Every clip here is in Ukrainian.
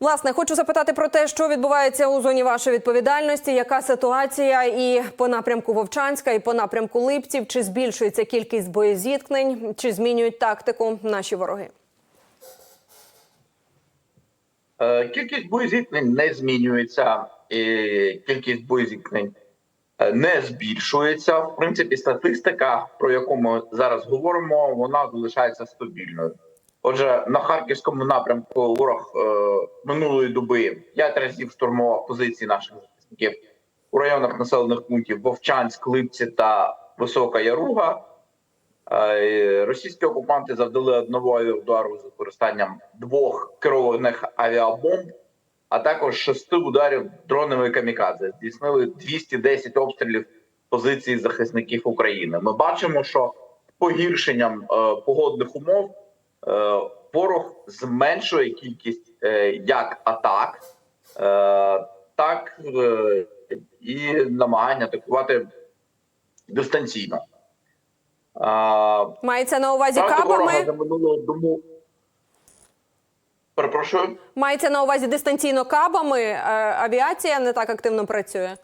Власне, хочу запитати про те, що відбувається у зоні вашої відповідальності. Яка ситуація і по напрямку Вовчанська, і по напрямку Липців? Чи збільшується кількість боєзіткнень, чи змінюють тактику наші вороги? Е, Кількість боєзіткнень не змінюється, і кількість боєзіткнень е, не збільшується. В принципі, статистика, про яку ми зараз говоримо, вона залишається стабільною. Отже, на харківському напрямку ворог е, минулої доби п'ять разів штурмував позиції наших захисників у районах населених пунктів Вовчанськ, Липці та Висока Яруга. Е, Російські окупанти завдали одного удару з використанням двох керованих авіабомб, а також шести ударів дронами камікадзе. Здійснили 210 обстрілів позицій захисників України. Ми бачимо, що погіршенням е, погодних умов е, ворог зменшує кількість е, як атак, е, так е, і намагання атакувати дистанційно. Мається на увазі Втрати кабами? за минулого дому. Перепрошую. Мається на увазі дистанційно кабами. Е, авіація не так активно працює.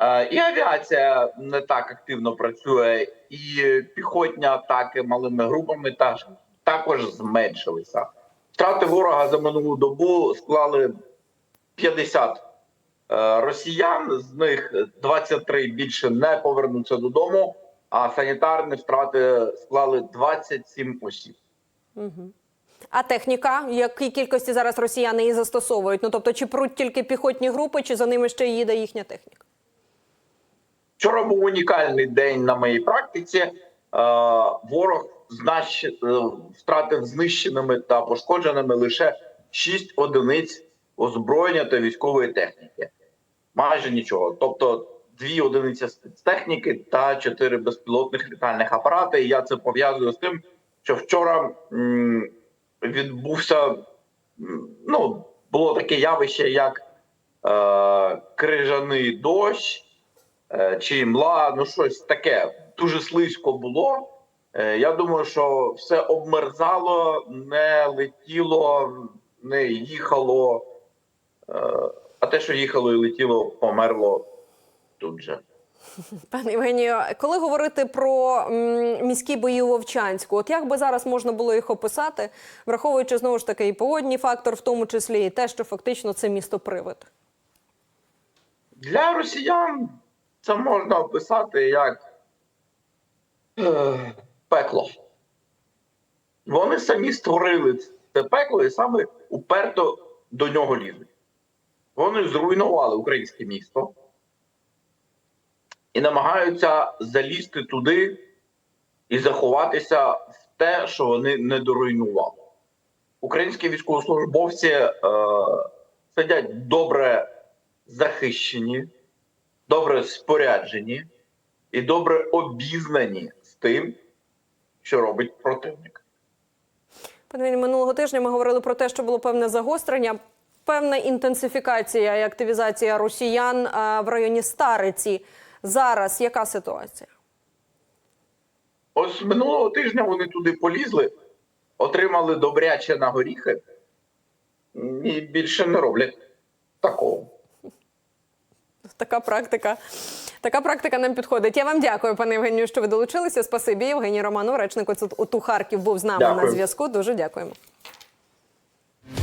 Е, І авіація не так активно працює, і піхотні атаки малими групами теж також зменшилися. Втрати ворога за минулу добу склали 50 е, росіян, з них 23 більше не повернуться додому, а санітарні втрати склали 27 осіб. А техніка, якій кількості зараз росіяни її застосовують? Ну тобто, чи пруть тільки піхотні групи, чи за ними ще їде їхня техніка? Вчора був унікальний день на моїй практиці. Е, Ворог е, втратив знищеними та пошкодженими лише 6 одиниць озброєння та військової техніки. Майже нічого. Тобто дві одиниці спецтехніки та чотири безпілотних літальних апарати. І я це пов'язую з тим, що вчора відбувся ну, було таке явище, як е, крижаний дощ чи мла, ну щось таке. Дуже слизько було. Е, Я думаю, що все обмерзало, не летіло, не їхало. Е, А те, що їхало і летіло, померло тут же. Пане Євгенію, коли говорити про міські бої у Вовчанську, от як би зараз можна було їх описати, враховуючи знову ж таки і погодній фактор, в тому числі і те, що фактично це місто привид? Для росіян це можна описати як е, пекло. Вони самі створили це пекло і саме уперто до нього лізуть. Вони зруйнували українське місто і намагаються залізти туди і заховатися в те, що вони не доруйнували. Українські військовослужбовці е, сидять добре захищені, добре споряджені і добре обізнані з тим, що робить противник. Пане минулого тижня ми говорили про те, що було певне загострення, певна інтенсифікація і активізація росіян а, в районі Стариці. Зараз яка ситуація? Ось минулого тижня вони туди полізли, отримали добряче на горіхи і більше не роблять такого. Така практика. Така практика нам підходить. Я вам дякую, пане Євгенію, що ви долучилися. Спасибі. Євгеній Романов, речник ОТУ Харків, був з нами Дякую. на зв'язку. Дуже дякуємо.